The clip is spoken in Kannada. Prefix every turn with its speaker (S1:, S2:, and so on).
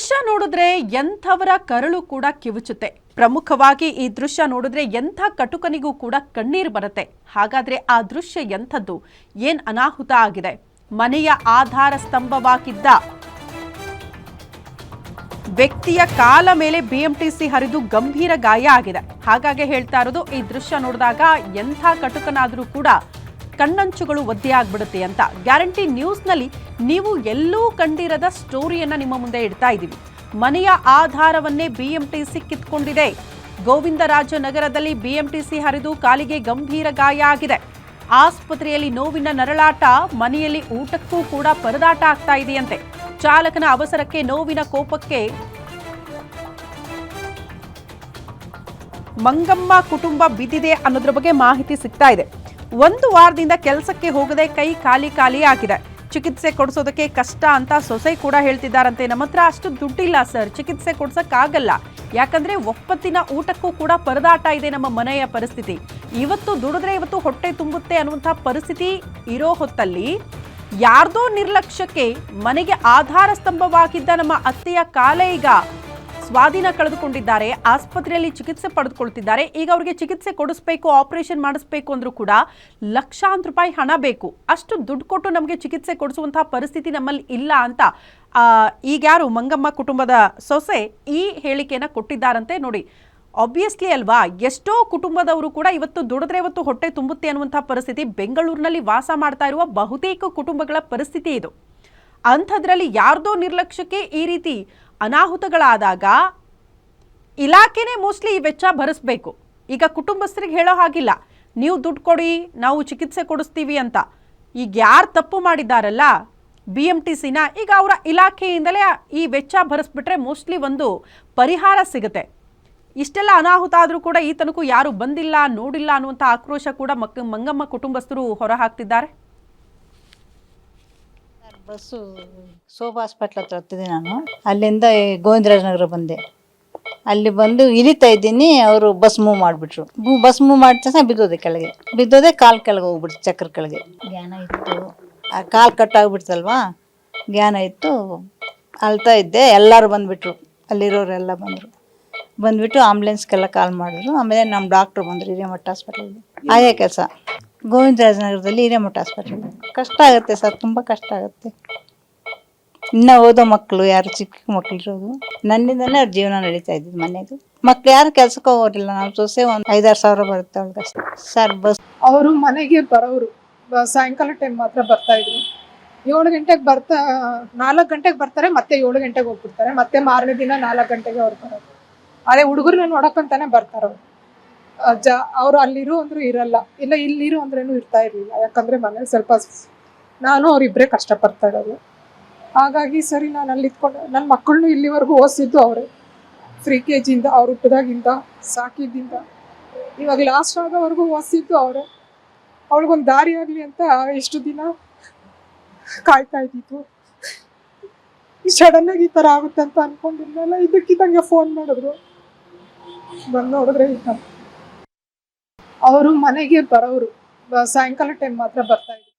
S1: ದೃಶ್ಯ ನೋಡಿದ್ರೆ ಎಂಥವರ ಕರಳು ಕೂಡ ಕಿವುಚುತ್ತೆ. ಪ್ರಮುಖವಾಗಿ ಈ ದೃಶ್ಯ ನೋಡಿದ್ರೆ ಎಂಥ ಕಟುಕನಿಗೂ ಕೂಡ ಕಣ್ಣೀರು ಬರುತ್ತೆ. ಹಾಗಾದ್ರೆ ಆ ದೃಶ್ಯ ಎಂಥದ್ದು? ಏನ್ ಅನಾಹುತ ಆಗಿದೆ? ಮನೆಯ ಆಧಾರ ಸ್ತಂಭವಾಗಿದ್ದ ವ್ಯಕ್ತಿಯ ಕಾಲ ಮೇಲೆ ಬಿಎಂಟಿಸಿ ಹರಿದು ಗಂಭೀರ ಗಾಯ ಆಗಿದೆ. ಹಾಗಾಗಿ ಹೇಳ್ತಾ ಇರೋದು, ಈ ದೃಶ್ಯ ನೋಡಿದಾಗ ಎಂಥ ಕಟುಕನಾದರೂ ಕೂಡ ಕಣ್ಣಂಚುಗಳು ಒದ್ದೆ ಆಗ್ಬಿಡುತ್ತೆ ಅಂತ ಗ್ಯಾರಂಟಿ ನ್ಯೂಸ್ನಲ್ಲಿ ನೀವು ಎಲ್ಲೂ ಕಂಡಿರದ ಸ್ಟೋರಿಯನ್ನ ನಿಮ್ಮ ಮುಂದೆ ಇಡ್ತಾ ಇದ್ದೀವಿ. ಮನೆಯ ಆಧಾರವನ್ನೇ ಬಿಎಂಟಿಸಿ ಕಿತ್ಕೊಂಡಿದೆ. ಗೋವಿಂದರಾಜನಗರದಲ್ಲಿ ಬಿಎಂಟಿಸಿ ಹರಿದು ಕಾಲಿಗೆ ಗಂಭೀರ ಗಾಯ ಆಗಿದೆ. ಆಸ್ಪತ್ರೆಯಲ್ಲಿ ನೋವಿನ ನರಳಾಟ, ಮನೆಯಲ್ಲಿ ಊಟಕ್ಕೂ ಕೂಡ ಪರದಾಟ ಆಗ್ತಾ ಇದೆಯಂತೆ. ಚಾಲಕನ ಅವಸರಕ್ಕೆ ನೋವಿನ ಕೋಪಕ್ಕೆ ಮಂಗಮ್ಮ ಕುಟುಂಬ ಬಿದ್ದಿದೆ ಅನ್ನೋದ್ರ ಬಗ್ಗೆ ಮಾಹಿತಿ ಸಿಗ್ತಾ ಇದೆ. ಒಂದು ವಾರದಿಂದ ಕೆಲಸಕ್ಕೆ ಹೋಗದೆ ಕೈ ಖಾಲಿ ಖಾಲಿ ಆಗಿದೆ. ಚಿಕಿತ್ಸೆ ಕೊಡಿಸೋದಕ್ಕೆ ಕಷ್ಟ ಅಂತ ಸೊಸೆ ಕೂಡ ಹೇಳ್ತಿದ್ದಾರಂತೆ. ನಮ್ಮ ಹತ್ರ ಅಷ್ಟು ದುಡ್ಡಿಲ್ಲ ಸರ್. ಚಿಕಿತ್ಸೆ ಕೊಡ್ಸಕ್ಕಾಗಲ್ಲ. ಯಾಕಂದ್ರೆ ಒಪ್ಪತ್ತಿನ ಊಟಕ್ಕೂ ಕೂಡ ಪರದಾಟ ಇದೆ ನಮ್ಮ ಮನೆಯ ಪರಿಸ್ಥಿತಿ. ಇವತ್ತು ದುಡಿದ್ರೆ ಇವತ್ತು ಹೊಟ್ಟೆ ತುಂಬುತ್ತೆ ಅನ್ನುವಂಥ ಪರಿಸ್ಥಿತಿ ಇರೋ ಹೊತ್ತಲ್ಲಿ ಯಾರ್ದೋ ನಿರ್ಲಕ್ಷ್ಯಕ್ಕೆ ಮನೆಗೆ ಆಧಾರ ಸ್ತಂಭವಾಗಿದ್ದ ನಮ್ಮ ಅತ್ತೆಯ ಕಾಲ ಈಗ ಸ್ವಾಧೀನ ಕಳೆದುಕೊಂಡಿದ್ದಾರೆ, ಆಸ್ಪತ್ರೆಯಲ್ಲಿ ಚಿಕಿತ್ಸೆ ಪಡೆದುಕೊಳ್ತಿದ್ದಾರೆ. ಈಗ ಅವರಿಗೆ ಚಿಕಿತ್ಸೆ ಕೊಡಿಸ್ಬೇಕು, ಆಪರೇಷನ್ ಮಾಡಿಸ್ಬೇಕು ಅಂದ್ರೂ ಕೂಡ ಲಕ್ಷಾಂತರ ರೂಪಾಯಿ ಹಣ ಬೇಕು. ಅಷ್ಟು ದುಡ್ಡು ಕೊಟ್ಟು ನಮಗೆ ಚಿಕಿತ್ಸೆ ಕೊಡಿಸುವಂತಹ ಪರಿಸ್ಥಿತಿ ನಮ್ಮಲ್ಲಿ ಇಲ್ಲ ಅಂತ ಈಗ ಯಾರು ಮಂಗಮ್ಮ ಕುಟುಂಬದ ಸೊಸೆ ಈ ಹೇಳಿಕೆಯನ್ನ ಕೊಟ್ಟಿದ್ದಾರಂತೆ ನೋಡಿ. ಆಬ್ವಿಯಸ್ಲಿ ಅಲ್ವಾ, ಎಷ್ಟೋ ಕುಟುಂಬದವರು ಕೂಡ ಇವತ್ತು ದುಡಿದ್ರೆ ಇವತ್ತು ಹೊಟ್ಟೆ ತುಂಬುತ್ತೆ ಅನ್ನುವಂತಹ ಪರಿಸ್ಥಿತಿ ಬೆಂಗಳೂರಿನಲ್ಲಿ ವಾಸ ಮಾಡ್ತಾ ಇರುವ ಬಹುತೇಕ ಕುಟುಂಬಗಳ ಪರಿಸ್ಥಿತಿ ಇದು. ಅಂಥದ್ರಲ್ಲಿ ಯಾರ್ದೋ ನಿರ್ಲಕ್ಷ್ಯಕ್ಕೆ ಈ ರೀತಿ ಅನಾಹುತಗಳಾದಾಗ ಇಲಾಖೆನೇ ಮೋಸ್ಟ್ಲಿ ಈ ವೆಚ್ಚ ಭರಿಸ್ಬೇಕು. ಈಗ ಕುಟುಂಬಸ್ಥರಿಗೆ ಹೇಳೋ ಹಾಗಿಲ್ಲ. ನೀವು ದುಡ್ಡು ಕೊಡಿ, ನಾವು ಚಿಕಿತ್ಸೆ ಕೊಡಿಸ್ತೀವಿ ಅಂತ. ಈಗ ಯಾರು ತಪ್ಪು ಮಾಡಿದ್ದಾರಲ್ಲ ಬಿ ಎಂ ಟಿ ಸಿನ ಈಗ ಅವರ ಇಲಾಖೆಯಿಂದಲೇ ಈ ವೆಚ್ಚ ಭರಿಸ್ಬಿಟ್ರೆ ಮೋಸ್ಟ್ಲಿ ಒಂದು ಪರಿಹಾರ ಸಿಗುತ್ತೆ. ಇಷ್ಟೆಲ್ಲ ಅನಾಹುತ ಆದರೂ ಕೂಡ ಈ ತನಕ ಯಾರು ಬಂದಿಲ್ಲ, ನೋಡಿಲ್ಲ ಅನ್ನುವಂಥ ಆಕ್ರೋಶ ಕೂಡ ಮಕ್ ಮಂಗಮ್ಮ ಕುಟುಂಬಸ್ಥರು ಹೊರಹಾಕ್ತಿದ್ದಾರೆ.
S2: ಬಸ್ಸು ಶೋಭಾ ಹಾಸ್ಪಿಟ್ಲ್ ಹತ್ರ ಹತ್ತಿದೆ ನಾನು. ಅಲ್ಲಿಂದ ಈ ಗೋವಿಂದರಾಜನಗರ ಬಂದೆ. ಅಲ್ಲಿ ಬಂದು ಇಳಿತಾ ಇದ್ದೀನಿ ಅವರು ಬಸ್ ಮೂವ್ ಮಾಡಿಬಿಟ್ರು. ಬಸ್ ಮೂವ್ ಮಾಡಿದ ತಕ್ಷಣ ಬಿದ್ದೋದೆ ಕೆಳಗೆ. ಬಿದ್ದೋದೆ ಕಾಲು ಕೆಳಗೆ ಹೋಗ್ಬಿಡ್ತು ಚಕ್ರ ಕೆಳಗೆ. ಜ್ಞಾನ ಇತ್ತು. ಆ ಕಾಲು ಕಟ್ಟಾಗ್ಬಿಡ್ತಲ್ವಾ ಜ್ಞಾನ ಇತ್ತು. ಅಳ್ತಾ ಇದ್ದೆ ಎಲ್ಲರೂ ಬಂದುಬಿಟ್ರು. ಅಲ್ಲಿರೋರೆಲ್ಲ ಬಂದರು. ಬಂದ್ಬಿಟ್ಟು ಆಂಬುಲೆನ್ಸ್ಗೆಲ್ಲ ಕಾಲ್ ಮಾಡಿದ್ರು. ಆಮೇಲೆ ನಮ್ಮ ಡಾಕ್ಟ್ರು ಬಂದರು ಹಿರೇಮಠ ಹಾಸ್ಪಿಟಲ್ಗೆ ಆಯಾ ಕೆಲಸ. ಗೋವಿಂದರಾಜನಗರದಲ್ಲಿ ಹಿರೇಮಠ ಆಸ್ಪತ್ರೆ. ಕಷ್ಟ ಆಗುತ್ತೆ ಸರ್, ತುಂಬ ಕಷ್ಟ ಆಗುತ್ತೆ. ಇನ್ನು ಓದೋ ಮಕ್ಕಳು ಯಾರು, ಚಿಕ್ಕ ಮಕ್ಕಳು ಇರೋದು. ನನ್ನಿಂದನೇ ಅವ್ರ ಜೀವನ ನಡೀತಾ ಇದ್ದಿದ್ದು ಮನೆಯದು ಮಕ್ಳು ಯಾರು ಕೆಲ್ಸಕ್ಕೆ ಹೋಗೋದಿಲ್ಲ, ನಾವು ಸೊಸೆ ಒಂದು ಐದಾರು ಸಾವಿರ ಬರುತ್ತೆ ಅವ್ಳಿಗೆ ಸರ್, ಬಸ್.
S3: ಅವರು ಮನೆಗೆ ಬರೋರು ಸಾಯಂಕಾಲ ಟೈಮ್ ಮಾತ್ರ ಬರ್ತಾ ಇದ್ರು. ಏಳು ಗಂಟೆಗೆ ಬರ್ತಾ, ನಾಲ್ಕು ಗಂಟೆಗೆ ಬರ್ತಾರೆ, ಮತ್ತೆ ಏಳು ಗಂಟೆಗೆ ಹೋಗ್ಬಿಡ್ತಾರೆ. ಮತ್ತೆ ಮಾರನೇ ದಿನ ನಾಲ್ಕು ಗಂಟೆಗೆ ಅವ್ರು ಬರೋದು. ಅದೇ ಹುಡುಗರನ್ನ ನೋಡಕ್ಕಂತಾನೆ ಬರ್ತಾರೆ ಅವ್ರು ಜ ಅವರು ಅಲ್ಲಿರು ಅಂದ್ರೂ ಇರಲ್ಲ. ಇಲ್ಲ, ಇಲ್ಲಿರು ಅಂದ್ರೇನು ಇರ್ತಾ ಇರ್ಲಿಲ್ಲ. ಯಾಕಂದ್ರೆ ಮನೇಲಿ ಸ್ವಲ್ಪ ನಾನು ಅವರಿಬ್ಬರೇ ಕಷ್ಟಪಡ್ತಾ ಇರೋದು. ಹಾಗಾಗಿ ಸರಿ, ನಾನು ಅಲ್ಲಿ ಇದ್ಕೊಂಡು ನನ್ನ ಮಕ್ಕಳನ್ನು ಇಲ್ಲಿವರೆಗೂ ಓದಿಸಿದ್ದು ಅವರೇ. ಫ್ರೀ ಕೆ ಜಿಯಿಂದ ಅವ್ರು ಹುಟ್ಟಿದಾಗಿಂದ, ಸಾಕಿದ್ದಿಂದ. ಇವಾಗ ಲಾಸ್ಟ್ ಆಗೋವರೆಗೂ ಓದಿಸಿದ್ದು ಅವರೇ. ಅವಳಿಗೊಂದು ದಾರಿ ಆಗಲಿ ಅಂತ ಎಷ್ಟು ದಿನ ಕಾಯ್ತಾ ಇದ್ದಿತ್ತು ಸಡನ್ ಆಗಿ ಈ ಥರ ಆಗುತ್ತೆ ಅಂತ ಅನ್ಕೊಂಡಿರ್ಲಿಲ್ಲ ಇದಕ್ಕಿದ್ದಂಗೆ ಫೋನ್ ಮಾಡಿದ್ರು. ಬಂದು ನೋಡಿದ್ರೆ ಇಲ್ಲ. ಅವರು ಮನೆಗೆ ಬರೋರು ಸಾಯಂಕಾಲ ಟೈಮ್ ಮಾತ್ರ ಬರ್ತಾ ಇದ್ರು.